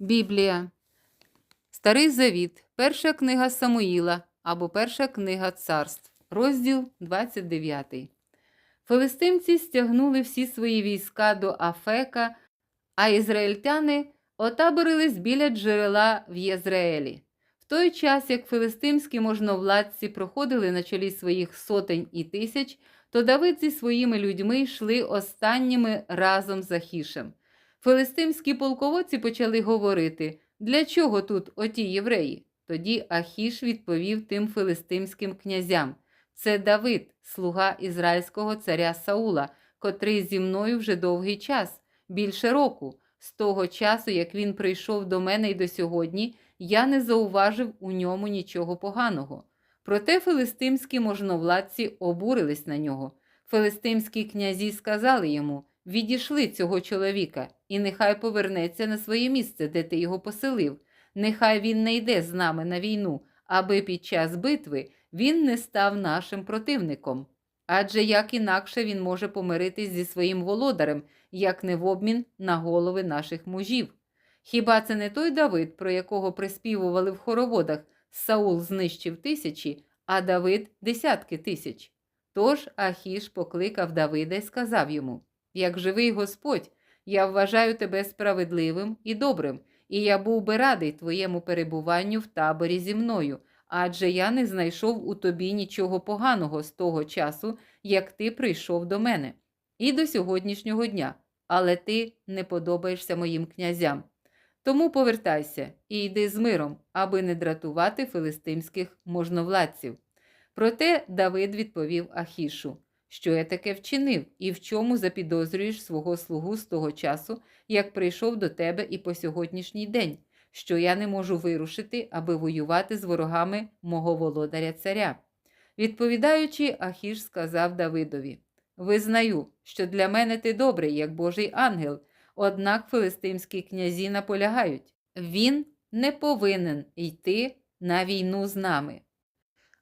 Біблія. Старий Завіт. Перша книга Самуїла або Перша книга царств. Розділ 29. Филистимці стягнули всі свої війська до Афека, а ізраїльтяни отаборились біля джерела в Єзраїлі. В той час, як филистимські можновладці проходили на чолі своїх сотень і тисяч, то Давид зі своїми людьми йшли останніми разом за Хішем. Филистимські полководці почали говорити, для чого тут оті євреї? Тоді Ахіш відповів тим филистимським князям: Це Давид, слуга ізраїльського царя Саула, котрий зі мною вже довгий час, більше року. З того часу, як він прийшов до мене і до сьогодні, я не зауважив у ньому нічого поганого. Проте филистимські можновладці обурились на нього. Филистимські князі сказали йому: Відійшли цього чоловіка, і нехай повернеться на своє місце, де ти його поселив. Нехай він не йде з нами на війну, аби під час битви він не став нашим противником. Адже як інакше він може помиритись зі своїм володарем, як не в обмін на голови наших мужів. Хіба це не той Давид, про якого приспівували в хороводах Саул знищив тисячі, а Давид десятки тисяч? Тож Ахіш покликав Давида і сказав йому: Як живий Господь, я вважаю тебе справедливим і добрим, і я був би радий твоєму перебуванню в таборі зі мною, адже я не знайшов у тобі нічого поганого з того часу, як ти прийшов до мене, і до сьогоднішнього дня, але ти не подобаєшся моїм князям. Тому повертайся і йди з миром, аби не дратувати филистимських можновладців. Проте Давид відповів Ахішу, що я таке вчинив, і в чому запідозрюєш свого слугу з того часу, як прийшов до тебе і по сьогоднішній день, що я не можу вирушити, аби воювати з ворогами мого володаря царя. Відповідаючи, Ахіш сказав Давидові: Визнаю, що для мене ти добрий, як Божий ангел, однак филистимські князі наполягають, він не повинен йти на війну з нами.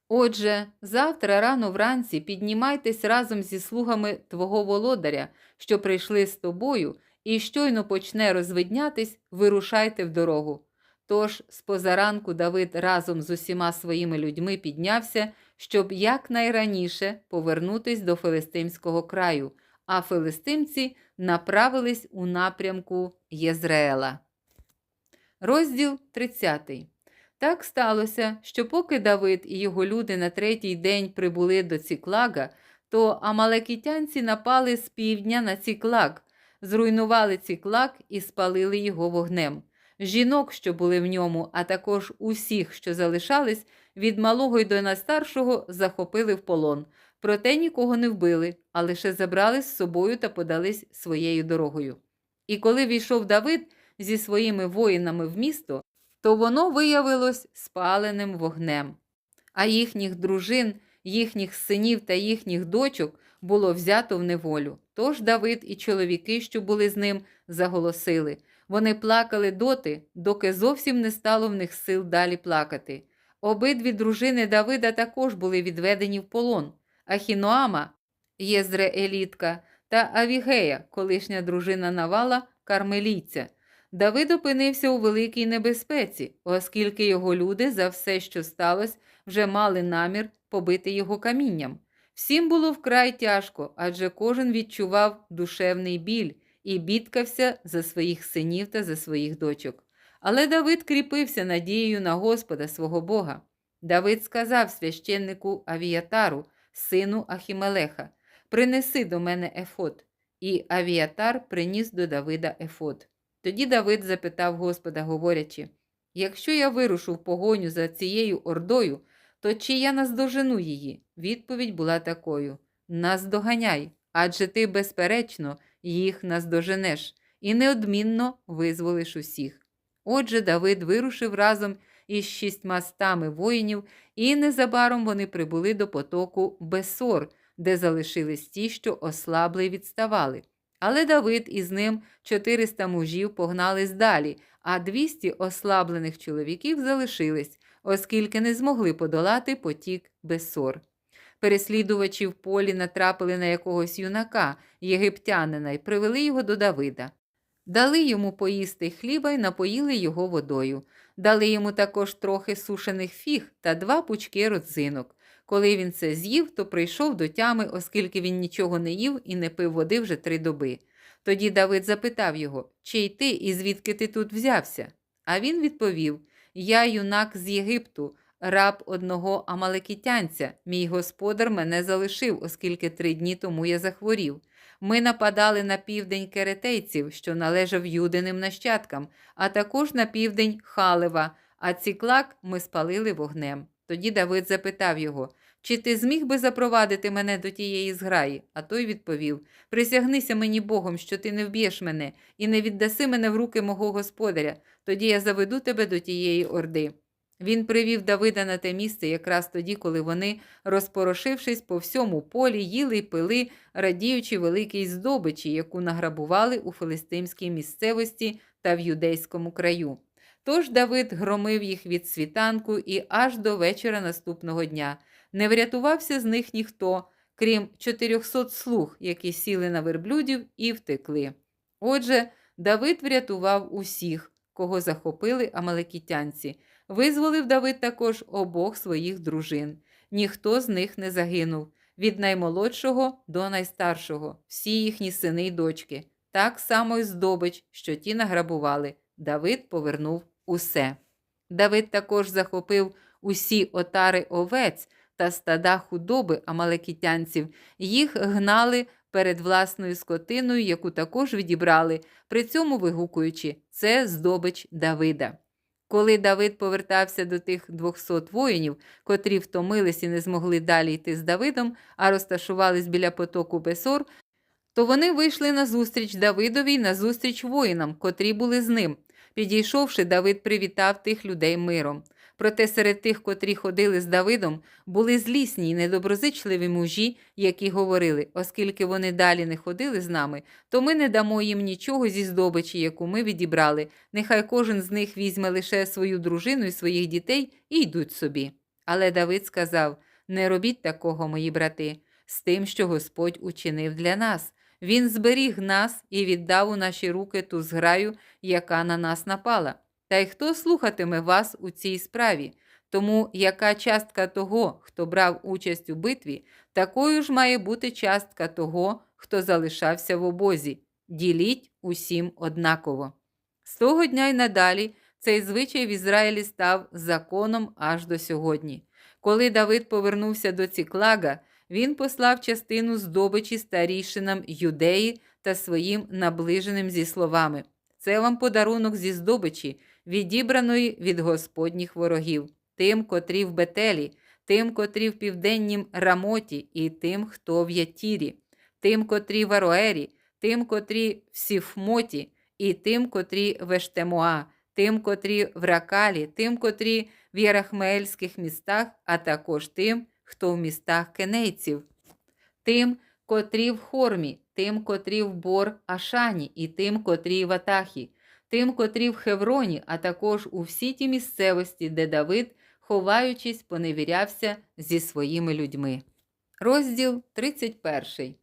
Отже, завтра рано вранці піднімайтесь разом зі слугами твого володаря, що прийшли з тобою, і щойно почне розвиднятись, вирушайте в дорогу. Тож з позаранку Давид разом з усіма своїми людьми піднявся, щоб якнайраніше повернутись до филистимського краю, а филистимці направились у напрямку Єзраїла. Розділ 30 так сталося, що поки Давид і його люди на третій день прибули до Ціклага, то амалекітянці напали з півдня на Ціклаг, зруйнували Ціклаг і спалили його вогнем. Жінок, що були в ньому, а також усіх, що залишались, від малого й до найстаршого захопили в полон. Проте нікого не вбили, а лише забрали з собою та подались своєю дорогою. І коли війшов Давид зі своїми воїнами в місто, то воно виявилось спаленим вогнем. А їхніх дружин, їхніх синів та їхніх дочок було взято в неволю. Тож Давид і чоловіки, що були з ним, заголосили. Вони плакали доти, доки зовсім не стало в них сил далі плакати. Обидві дружини Давида також були відведені в полон. Ахіноама, Єзреелітка, та Авігея, колишня дружина Навала, кармелійця. Давид опинився у великій небезпеці, оскільки його люди за все, що сталося, вже мали намір побити його камінням. Всім було вкрай тяжко, адже кожен відчував душевний біль і бідкався за своїх синів та за своїх дочок. Але Давид кріпився надією на Господа свого Бога. Давид сказав священнику Авіатару, сину Ахімелеха, принеси до мене ефод. І Авіатар приніс до Давида ефод. Тоді Давид запитав Господа, говорячи: Якщо я вирушу в погоню за цією ордою, то чи я наздожену її? Відповідь була такою: Наздоганяй, адже ти, безперечно, їх наздоженеш, і неодмінно визволиш усіх. Отже, Давид вирушив разом із шістьма стами воїнів, і незабаром вони прибули до потоку Бесор, де залишились ті, що ослабли й відставали. Але Давид із ним 400 мужів погнались далі, а 200 ослаблених чоловіків залишились, оскільки не змогли подолати потік Бесор. Переслідувачі в полі натрапили на якогось юнака, єгиптянина, і привели його до Давида. Дали йому поїсти хліба й напоїли його водою. Дали йому також трохи сушених фіг та два пучки родзинок. Коли він це з'їв, то прийшов до тями, оскільки він нічого не їв і не пив води вже три доби. Тоді Давид запитав його, чий ти і звідки ти тут взявся? А він відповів: Я юнак з Єгипту, раб одного амалекітянця. Мій господар мене залишив, оскільки три дні тому я захворів. Ми нападали на південь керетейців, що належав юдиним нащадкам, а також на південь Халева, а ціклак ми спалили вогнем. Тоді Давид запитав його, чи ти зміг би запровадити мене до тієї зграї? А той відповів: Присягнися мені Богом, що ти не вб'єш мене, і не віддаси мене в руки мого господаря, тоді я заведу тебе до тієї орди. Він привів Давида на те місце якраз тоді, коли вони, розпорошившись по всьому полі, їли й пили, радіючи великій здобичі, яку награбували у филистимській місцевості та в юдейському краю. Тож Давид громив їх від світанку і аж до вечора наступного дня. Не врятувався з них ніхто, крім 400 слуг, які сіли на верблюдів і втекли. Отже, Давид врятував усіх, кого захопили амалекітянці. Визволив Давид також обох своїх дружин. Ніхто з них не загинув, від наймолодшого до найстаршого, всі їхні сини й дочки, так само й здобич, що ті награбували. Давид повернув усе. Давид також захопив усі отари овець та стада худоби амалекітянців, їх гнали перед власною скотиною, яку також відібрали, при цьому вигукуючи це здобич Давида. Коли Давид повертався до тих двохсот воїнів, котрі втомились і не змогли далі йти з Давидом, а розташувались біля потоку Бесор, то вони вийшли назустріч Давидові й назустріч воїнам, котрі були з ним. Підійшовши, Давид привітав тих людей миром. Проте серед тих, котрі ходили з Давидом, були злісні й недоброзичливі мужі, які говорили, оскільки вони далі не ходили з нами, то ми не дамо їм нічого зі здобичі, яку ми відібрали. Нехай кожен з них візьме лише свою дружину і своїх дітей і йдуть собі. Але Давид сказав: Не робіть такого, мої брати, з тим, що Господь учинив для нас. Він зберіг нас і віддав у наші руки ту зграю, яка на нас напала. Та й хто слухатиме вас у цій справі? Тому яка частка того, хто брав участь у битві, такою ж має бути частка того, хто залишався в обозі. Діліть усім однаково. З того дня й надалі цей звичай в Ізраїлі став законом аж до сьогодні. Коли Давид повернувся до Ціклага, він послав частину здобичі старішинам юдеї та своїм наближеним зі словами: Це вам подарунок зі здобичі, відібраної від господніх ворогів, тим, котрі в Бетелі, тим, котрі в південнім Рамоті, і тим, хто в Ятірі, тим, котрі в Ароері, тим, котрі в Сіфмоті, і тим, котрі в Ештемуа, тим, котрі в Ракалі, тим, котрі в Єрахмеельських містах, а також тим, хто в містах кенейців, тим, котрі в Хормі, тим, котрі в Бор Ашані, і тим, котрі в Атахі, тим, котрі в Хевроні, а також у всій ті місцевості, де Давид, ховаючись, поневірявся зі своїми людьми. Розділ 31.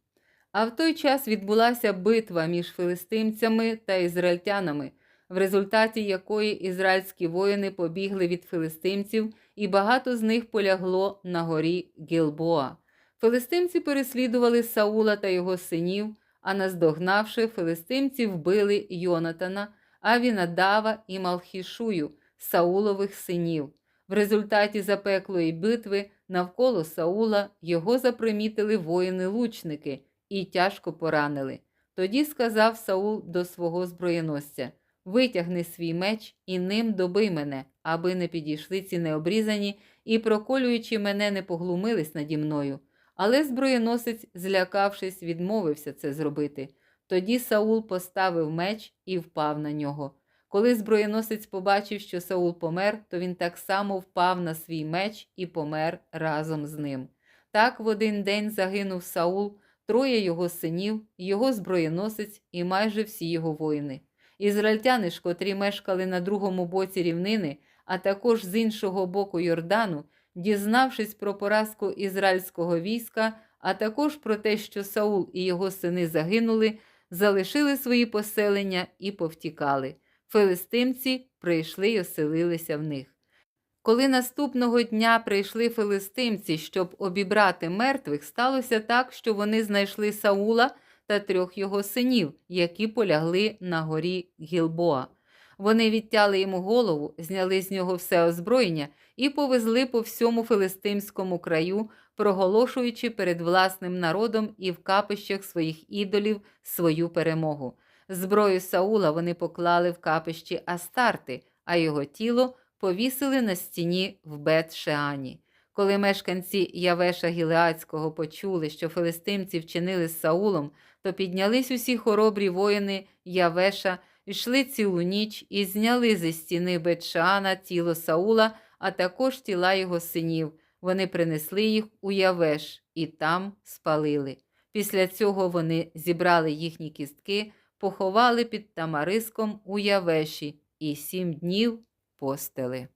А в той час відбулася битва між филистимцями та ізраїльтянами, в результаті якої ізраїльські воїни побігли від филистимців, і багато з них полягло на горі Гілбоа. Филистимці переслідували Саула та його синів, а наздогнавши, филистимці вбили Йонатана, Авінадава і Малхішую, Саулових синів. В результаті запеклої битви навколо Саула його запримітили воїни-лучники і тяжко поранили. Тоді сказав Саул до свого зброєносця: Витягни свій меч і ним добий мене, аби не підійшли ці необрізані і, проколюючи мене, не поглумились наді мною. Але зброєносець, злякавшись, відмовився це зробити. Тоді Саул поставив меч і впав на нього. Коли зброєносець побачив, що Саул помер, то він так само впав на свій меч і помер разом з ним. Так в один день загинув Саул, троє його синів, його зброєносець і майже всі його воїни. Ізраїльтяни ж, котрі мешкали на другому боці рівнини, а також з іншого боку Йордану, дізнавшись про поразку ізраїльського війська, а також про те, що Саул і його сини загинули, залишили свої поселення і повтікали. Филистимці прийшли й оселилися в них. Коли наступного дня прийшли филистимці, щоб обібрати мертвих, сталося так, що вони знайшли Саула та трьох його синів, які полягли на горі Гілбоа. Вони відтяли йому голову, зняли з нього все озброєння і повезли по всьому филистимському краю, проголошуючи перед власним народом і в капищах своїх ідолів свою перемогу. Зброю Саула вони поклали в капищі Астарти, а його тіло повісили на стіні в Бет-Шеані. Коли мешканці Явеша Гілеацького почули, що филистимці вчинили з Саулом, то піднялись усі хоробрі воїни Явеша, йшли цілу ніч і зняли зі стіни Бет-Шеана тіло Саула, а також тіла його синів. Вони принесли їх у Явеш і там спалили. Після цього вони зібрали їхні кістки, поховали під тамариском у Явеші і сім днів постили.